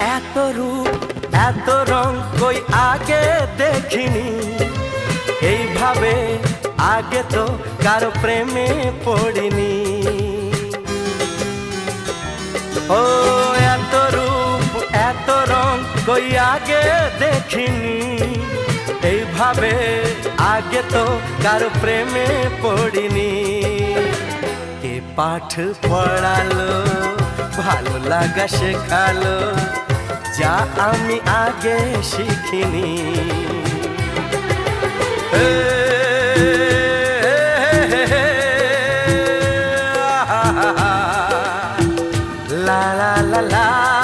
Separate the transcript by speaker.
Speaker 1: এত রূপ, এত রং কই আগে দেখিনি। এইভাবে আগে তো কারও প্রেমে পড়িনি। ও, এত রূপ, এত রং কই আগে দেখিনি। এইভাবে আগে তো কারও প্রেমে পড়িনি। কে পাঠ পড়ালো, ভালো লাগা শেখালো যা আমি আগে শিখিনি। la la la la